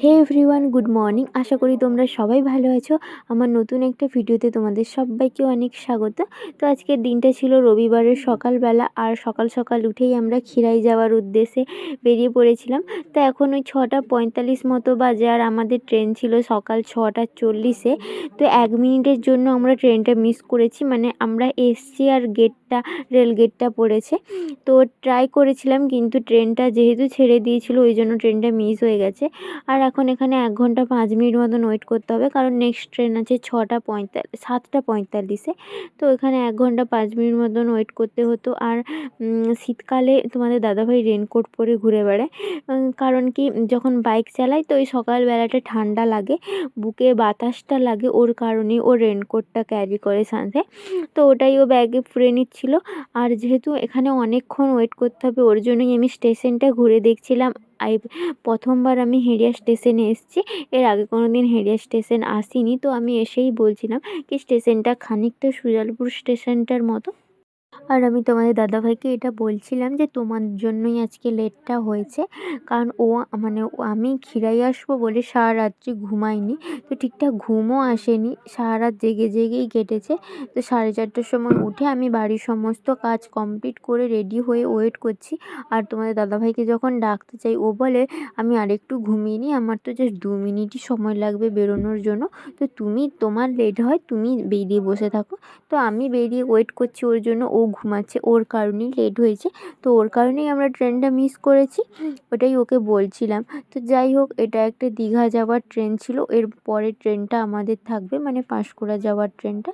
হে everyone good morning আশা করি তোমরা সবাই ভালো আছো। আমার নতুন একটা ভিডিওতে তোমাদের সবাইকে অনেক স্বাগত। তো আজকের দিনটা ছিল রবিবারের সকালবেলা আর সকাল সকাল উঠেই আমরা খিরাই যাওয়ার উদ্দেশ্যে বেরিয়ে পড়েছিলাম। তো এখন ওই ছটা পঁয়তাল্লিশ মতো বাজে আর আমাদের ট্রেন ছিল সকাল ছটা চল্লিশে। তো এক মিনিটের জন্য আমরা ট্রেনটা মিস করেছি মানে আমরা এসছি আর গেটটা, রেল গেটটা পড়েছে। তো ট্রাই করেছিলাম, কিন্তু ট্রেনটা যেহেতু ছেড়ে দিয়েছিল, ওই জন্য ট্রেনটা মিস হয়ে গেছে। আর এখন এখানে এক ঘণ্টা পাঁচ মিনিট মতন ওয়েট করতে হবে, কারণ নেক্সট ট্রেন আছে ছটা পঁয়তাল্লিশ, সাতটা পঁয়তাল্লিশে। তো এখানে এক ঘণ্টা পাঁচ মিনিট মতন ওয়েট করতে হতো। আর শীতকালে তোমাদের দাদাভাই রেনকোট পরে ঘুরে বেড়ায়। কারণ কি, যখন বাইক চালায় তো ওই সকালবেলাটা ঠান্ডা লাগে, বুকে বাতাসটা লাগে, ওর কারণে ও রেনকোটটা ক্যারি করে সাথে তো ওটাই ও ব্যাগে পুরে নিচ্ছিল। আর যেহেতু এখানে অনেকক্ষণ ওয়েট করতে হবে, ওর জন্যই আমি স্টেশনটা ঘুরে দেখছিলাম। আই, প্রথমবার আমি হেরিয়া স্টেশনে এসেছি। এর আগে কোনো দিন হেরিয়া স্টেশন আসিনি, তো আমি এসেই বলছিলাম কি স্টেশনটা খানিকটা সুজালপুর স্টেশনটার মতো। আর আমি তোমাদের দাদাভাইকে এটা বলছিলাম যে তোমার জন্যই আজকে লেটটা হয়েছে। কারণ ও মানে আমি খিরাই আসব বলে সারা রাত্রি ঘুমাইনি তো ঠিকঠাক ঘুমও আসেনি। সারা রাত জেগে জেগেই কেটেছে। তো সাড়ে চারটার সময় উঠে আমি বাড়ির সমস্ত কাজ কমপ্লিট করে রেডি হয়ে ওয়েট করছি। আর তোমাদের দাদাভাইকে যখন ডাকতে চাই, ও বলে, আমি আরেকটু ঘুমিয়ে নিই। আমার তো জাস্ট দু মিনিটই সময় লাগবে বেরোনোর জন্য। তো তুমি তোমার লেট হয়, তুমি বেরিয়ে বসে থাকো। তো আমি বেরিয়ে ওয়েট করছি ওর জন্য। ও ঘুমাচ্ছে, ওর কারণেই লেট হয়েছে। তো ওর কারণেই আমরা ট্রেনটা মিস করেছি, ওটাই ওকে বলছিলাম। তো যাই হোক, এটা একটা দীঘা যাওয়ার ট্রেন ছিল, এর পরের ট্রেনটা আমাদের থাকবে মানে পাঁশকুড়া যাওয়ার ট্রেনটা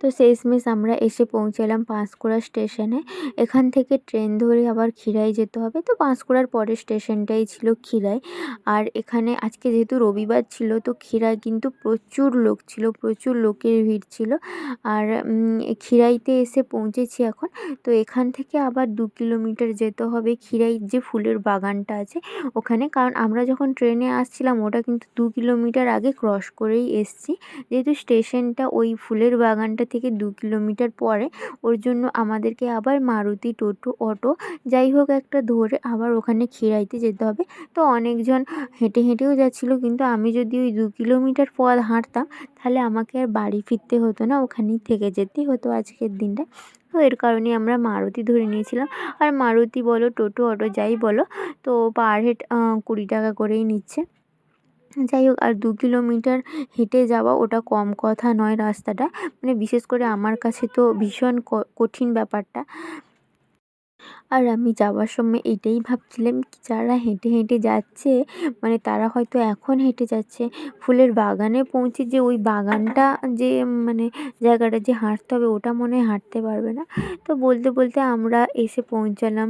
তো শেষমেশ আমরা এসে পৌঁছালাম পাঁশকুড়া স্টেশনে। এখান থেকে ট্রেন ধরে আবার ক্ষীরাই যেতে হবে। তো পাঁশকুড়ার পরের স্টেশনটাই ছিল ক্ষীরাই আর এখানে আজকে যেহেতু রবিবার ছিল, তো ক্ষীরায় কিন্তু প্রচুর লোক ছিল, প্রচুর লোকের ভিড় ছিল। আর ক্ষীরাইতে এসে পৌঁছেছি এখন। তো এখান থেকে আবার দু কিলোমিটার যেতে হবে ক্ষীরাইয়ের যে ফুলের বাগানটা আছে ওখানে। কারণ আমরা যখন ট্রেনে আসছিলাম, ওটা কিন্তু দু কিলোমিটার আগে ক্রস করেই এসছি। যেহেতু স্টেশনটা ওই ফুলের বাগানটা থেকে দু কিলোমিটার পরে ওর জন্য আমাদেরকে আবার মারুতি, টোটো, অটো, যাই হোক একটা ধরে আবার ওখানে ক্ষীরাইতে যেতে হবে। তো অনেকজন হেঁটে হেঁটেও যাচ্ছিল কিন্তু আমি যদি ওই দু কিলোমিটার পথ হাঁটতাম তাহলে আমাকে আর বাড়ি ফিরতে হতো না, ওখানেই থেকে যেতেই হতো আজকের দিনটা। তো এর কারণে আমরা মারুতি ধরে নিয়েছিলাম। আর মারুতি বলো, টোটো, অটো, যাই বলো, তো পার হেড কুড়ি টাকা করেই নিচ্ছে। যাই হোক আর দু কিলোমিটার হেঁটে যাওয়া ওটা কম কথা নয় রাস্তাটা। মানে বিশেষ করে আমার কাছে তো ভীষণ কঠিন ব্যাপারটা। আর আমি যাওয়ার সময় এটাই ভাবছিলাম কি যারা হেঁটে হেঁটে যাচ্ছে মানে তারা হয়তো এখন হেঁটে যাচ্ছে, ফুলের বাগানে পৌঁছে যে ওই বাগানটা যে মানে জায়গাটা যে হাঁটতে হবে ওটা মনে হয় হাঁটতে পারবে না। তো বলতে বলতে আমরা এসে পৌঁছালাম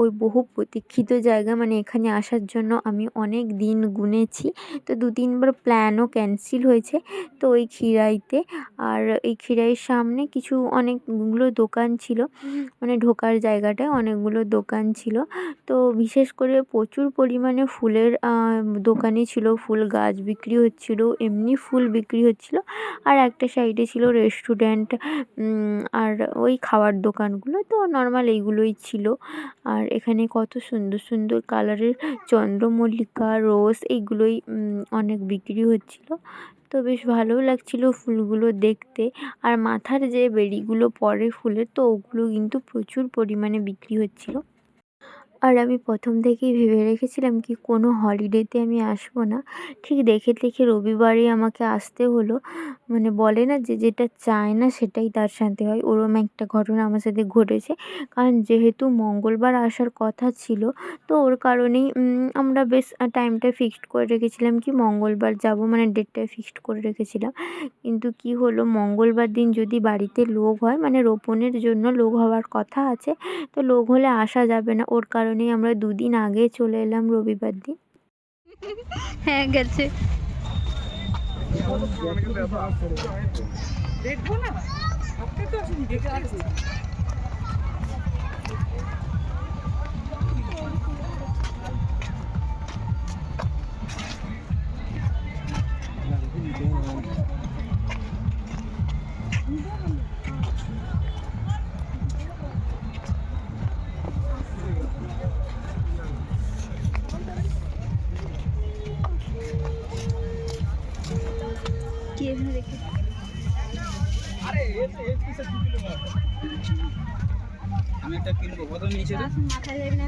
ওই বহু প্রতীক্ষিত জায়গা মানে এখানে আসার জন্য আমি অনেক দিন গুনেছি। তো দু তিনবার প্ল্যানও ক্যান্সেল হয়েছে, তো ওই ক্ষীরাইতে আর এই ক্ষীরাইয়ের সামনে কিছু অনেকগুলো দোকান ছিল মানে ঢোকার জায়গাটায় অনেকগুলো দোকান ছিল। তো বিশেষ করে প্রচুর পরিমাণে ফুলের দোকানই ছিল। ফুল গাছ বিক্রি হচ্ছিল, এমনি ফুল বিক্রি হচ্ছিল। আর একটা সাইডে ছিল রেস্টুরেন্ট আর ওই খাওয়ার দোকানগুলো। তো নর্মাল এইগুলোই ছিল। আর এখানে কত সুন্দর সুন্দর কালারের চন্দ্রমল্লিকা, রোজ এইগুলোই অনেক বিক্রি হচ্ছিল। তো বেশ ভালোও লাগছিল ফুলগুলো দেখতে। আর মাথার যে বেরিগুলো পরে ফুলের, তো ওগুলো কিন্তু প্রচুর পরিমাণে বিক্রি হচ্ছিল। আর আমি প্রথম থেকেই ভেবে রেখেছিলাম কি কোনো হলিডেতে আমি আসব না। ঠিক দেখে দেখে রবিবারই আমাকে আসতে হলো। মানে বলে না যে যেটা চায় না সেটাই তার সাথে হয়। ওরম একটা ঘটনা আমার সাথে ঘটেছে। কারণ যেহেতু মঙ্গলবার আসার কথা ছিল, তো ওর কারণেই আমরা বেশ টাইমটা ফিক্সড করে রেখেছিলাম কি মঙ্গলবার যাব মানে ডেটটা ফিক্সড করে রেখেছিলাম। কিন্তু কি হলো, মঙ্গলবার দিন যদি বাড়িতে লোক হয় মানে রোপণের জন্য লোক হওয়ার কথা আছে, তো লোক হলে আসা যাবে না। ওর কারণেই আমরা দুদিন আগে চলে এলাম রবিবার দিন। হ্যাঁ গেছে। দেখব না।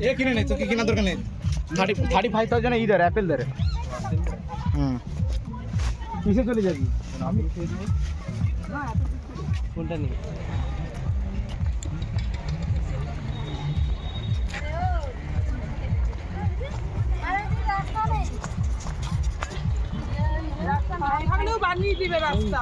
এ কিনে নে তোকে কেনার দরকার নেই। থার্টি থার্টি ফাইভ থাউজেন্ড ইধার অ্যাপেল ধরে হুম। কিসে চলে যাবি? আমি কোনটা বানিয়ে দিবে রাস্তা।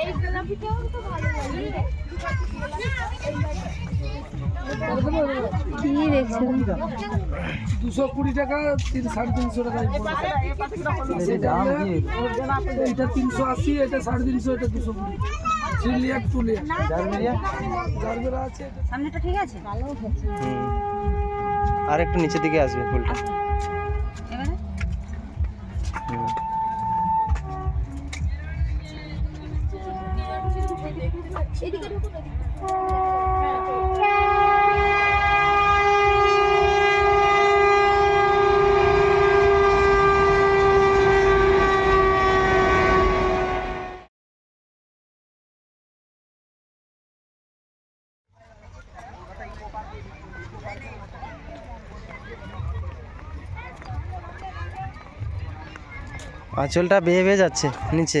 এই গোলাপিটাও তো ভালো লাগে। কি দেখছ দুশো কুড়ি টাকা তিন সাড়ে তিনশো টাকা এটা তিনশো আশি এটা সাড়ে তিনশো এটা দুশো কুড়ি। থ্রি লিয়ার টু লিয়ার আছে। সামনেটা ঠিক আছে? ভালো আর একটু নিচের দিকে আসবে ফুলটা। এবারে? এদিকে ঢুকুন আঁচলটা বেয়ে বেয়ে যাচ্ছে নিচে।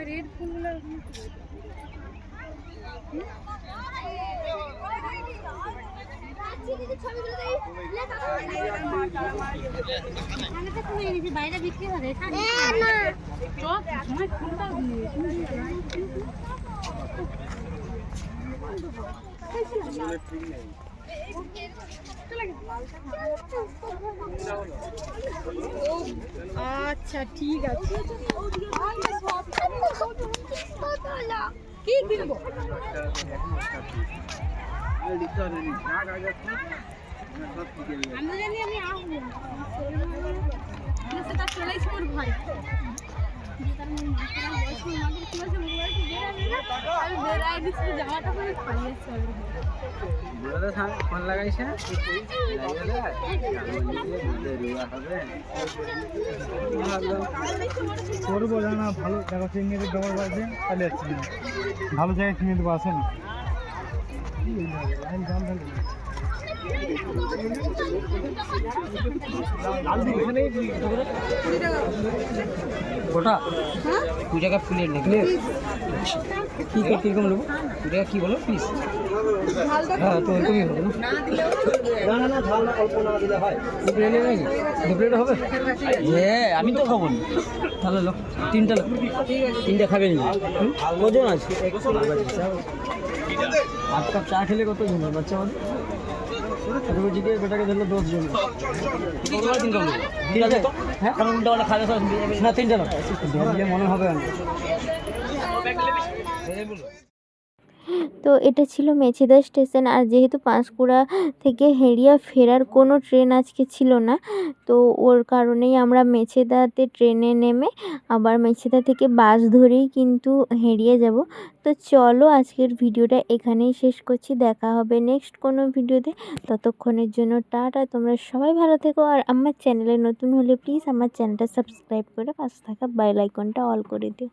রেড ফুলগুলো বাইরে বিক্রি হবে। আচ্ছা ঠিক আছে। কি কিনবো আমরা জানি আমি আসব। তোর ভাই ফোন লাগাইছে করব না, ভালো দেখো চিংড়ি আছে তাহলে ভালো জায়গায় কিনে দেবো আসে না। ওটা টাকা প্লেট নাকি কি কীরকম নেব কুড়ি টাকা কি বলো পিস হ্যাঁ তো ওইরকমই হবে না। না না ঝাল না অল্প না দিলে হয়। দু প্লেট নেবে দু প্লেট হবে? হ্যাঁ আমি তো খাব না। তাহলে লোক তিনটা লোক তিনটা খাবে নি কজন আছে? কাপ চা খেলে কত জন বাচ্চা আমাদের? বলছিকে বেটাকে ধরলে দশ জন। তিন কাপ নেব ঠিক আছে? হ্যাঁ? না মনে হবে না তো এটা ছিল মেছেদা স্টেশন। আর যেহেতু পাঁশকুড়া থেকে হেরিয়া ফেরার কোনো ট্রেন আজকে ছিল না, তো ওর কারণেই আমরা মেছেদাতে ট্রেনে নেমে আবার মেছেদা থেকে বাস ধরেই কিন্তু হেরিয়ে যাব। তো চলো আজকের ভিডিওটা এখানেই শেষ করছি। দেখা হবে নেক্সট কোনো ভিডিওতে। ততক্ষণের জন্য টাটা। তোমরা সবাই ভালো থেকো। আর আমার চ্যানেলে নতুন হলে প্লিজ আমার চ্যানেলটা সাবস্ক্রাইব করে পাশে থাকা বেল আইকনটা অল করে দিও।